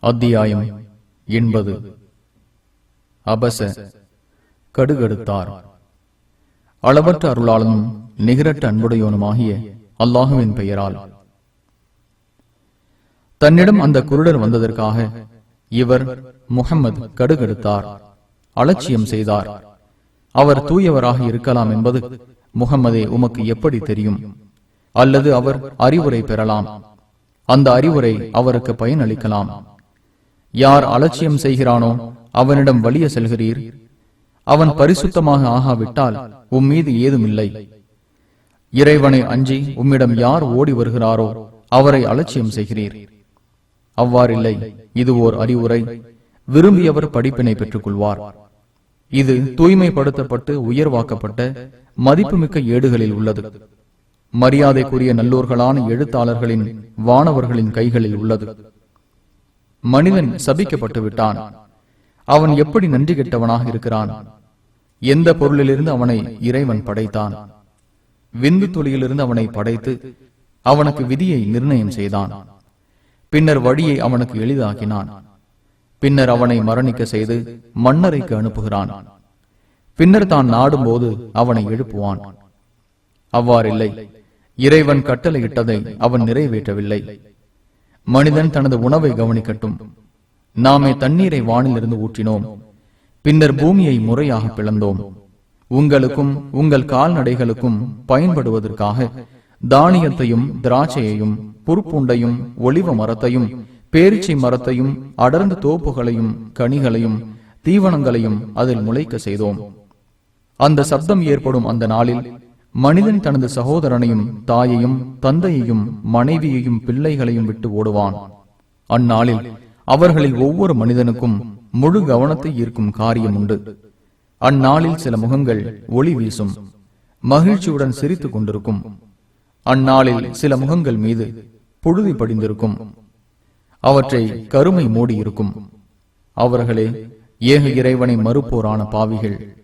அத்தியாயம் எண்பது. அபச கடுகெடுத்தார். அளவற்ற அருளாளனும் நிகரற்ற அன்புடையவனுமாகிய அல்லாஹுவின் பெயரால். தன்னிடம் அந்த குருடர் வந்ததற்காக இவர் முகம்மது கடுகெடுத்தார் அலட்சியம் செய்தார். அவர் தூயவராக இருக்கலாம் என்பது முகம்மதே உமக்கு எப்படி தெரியும்? அல்லது அவர் அறிவுரை பெறலாம்? அந்த அறிவுரை அவருக்கு பயனளிக்கலாம். யார் அலட்சியம் செய்கிறானோ அவனிடம் வலிய செல்கிறீர். அவன் பரிசுத்தமாக ஆகாவிட்டால் உம்மீது ஏதுமில்லை இறைவனை அஞ்சி உம்மிடம் யார் ஓடி வருகிறாரோ அவரை அலட்சியம் செய்கிறீர். அவ்வாறில்லை இது ஓர் அறிவுரை. விரும்பியவர் படிப்பினை பெற்றுக் கொள்வார் இது தூய்மைப்படுத்தப்பட்டு உயர்வாக்கப்பட்ட மதிப்புமிக்க ஏடுகளில் உள்ளது. மரியாதைக்குரிய நல்லோர்களான எழுத்தாளர்களின் வானவர்களின் கைகளில் உள்ளது. மனிதன் சபிக்கப்பட்டு விட்டான் அவன் எப்படி நன்றி கெட்டவனாக இருக்கிறான்? எந்த பொருளிலிருந்து அவனை இறைவன் படைத்தான்? விந்து தொழிலிருந்து அவனை படைத்து அவனுக்கு விதியை நிர்ணயம் செய்தான். பின்னர் வழியை அவனுக்கு எளிதாக்கினான். பின்னர் அவனை மரணிக்க செய்து மன்னரைக்கு அனுப்புகிறான். பின்னர் தான் நாடும்போது அவனை எழுப்புவான். அவ்வாறில்லை. இறைவன் கட்டளையிட்டதை அவன் நிறைவேற்றவில்லை. மனிதன் தனது உணவை கவனிக்கட்டும். நாமே தண்ணீரை வானிலிருந்து ஊற்றினோம். பின்னர் பூமியை முறையாக பிளந்தோம். உங்களுக்கும் உங்கள் கால்நடைகளுக்கும் பயன்படுவதற்காக தானியத்தையும் திராட்சையையும் புற்புண்டையும் ஒளிவ மரத்தையும் பேரிச்சை மரத்தையும் அடர்ந்த தோப்புகளையும் கனிகளையும் தீவனங்களையும் அதில் முளைக்க செய்தோம். அந்த சப்தம் ஏற்படும் அந்த நாளில் மனிதன் தனது சகோதரனையும் தாயையும் தந்தையையும் மனைவியையும் பிள்ளைகளையும் விட்டு ஓடுவான். அந்நாளில் அவர்களில் ஒவ்வொரு மனிதனுக்கும் முழு கவனத்தை ஈர்க்கும் காரியம் உண்டு. அந்நாளில் சில முகங்கள் ஒளி வீசும் மகிழ்ச்சியுடன் சிரித்துக் கொண்டிருக்கும். அந்நாளில் சில முகங்கள் மீது புழுதி படிந்திருக்கும். அவற்றை கருமை மூடியிருக்கும். அவர்களே ஏக இறைவனை மறுப்போரான பாவிகள்.